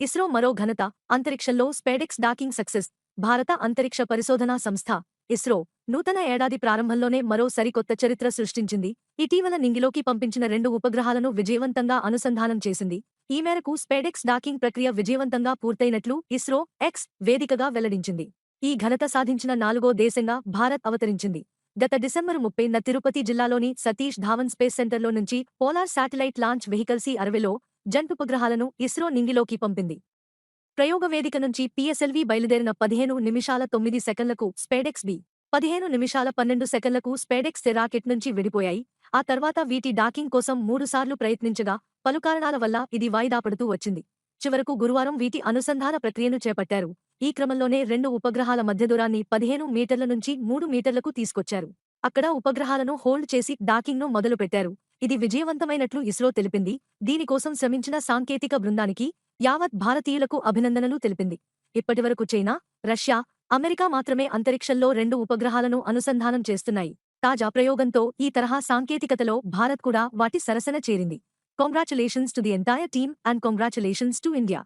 ఇస్రో మరో ఘనత అంతరిక్షంలో స్పేడెక్స్ డాకింగ్ సక్సెస్ భారత అంతరిక్ష పరిశోధనా సంస్థ ఇస్రో నూతన ఏడాది ప్రారంభంలోనే మరో సరికొత్త చరిత్ర సృష్టించింది. ఇటీవల నింగిలోకి పంపించిన రెండు ఉపగ్రహాలను విజయవంతంగా అనుసంధానం చేసింది. ఈ మేరకు స్పేడెక్స్ డాకింగ్ ప్రక్రియ విజయవంతంగా పూర్తయినట్లు ఇస్రో ఎక్స్ వేదికగా వెల్లడించింది. ఈ ఘనత సాధించిన నాలుగో దేశంగా భారత్ అవతరించింది. గత డిసెంబర్ ముప్పైన తిరుపతి జిల్లాలోని సతీష్ ధావన్ స్పేస్ సెంటర్లో నుంచి polar satellite launch vehicle C అరవైలో జంటుపగ్రహాలను ఇస్రో నింగిలోకి పంపింది. ప్రయోగ వేదిక నుంచి పిఎస్ఎల్వి బయలుదేరిన పదిహేను నిమిషాల తొమ్మిది సెకన్లకు స్పేడెక్స్ బి పదిహేను నిమిషాల పన్నెండు సెకండ్లకు స్పేడెక్స్ రాకెట్ నుంచి విడిపోయాయి. ఆ తర్వాత వీటి డాకింగ్ కోసం మూడుసార్లు ప్రయత్నించగా పలు కారణాల వల్ల ఇది వాయిదా పడుతూ వచ్చింది. చివరకు గురువారం వీటి అనుసంధాన ప్రక్రియను చేపట్టారు. ఈ క్రమంలోనే రెండు ఉపగ్రహాల మధ్య దూరాన్ని పదిహేను మీటర్ల నుంచి మూడు మీటర్లకు తీసుకొచ్చారు. అక్కడ ఉపగ్రహాలను హోల్డ్ చేసి డాకింగ్ను మొదలుపెట్టారు. ఇది విజయవంతమైనట్లు ఇస్రో తెలిపింది. దీనికోసం శ్రమించిన సాంకేతిక బృందానికి యావత్ భారతీయులకు అభినందనలు తెలిపింది. ఇప్పటివరకు చైనా రష్యా అమెరికా మాత్రమే అంతరిక్షంలో రెండు ఉపగ్రహాలను అనుసంధానం చేస్తున్నాయి. తాజా ప్రయోగంతో ఈ తరహా సాంకేతికతలో భారత్ కూడా వాటి సరసన చేరింది. Congratulations to the entire team and congratulations to India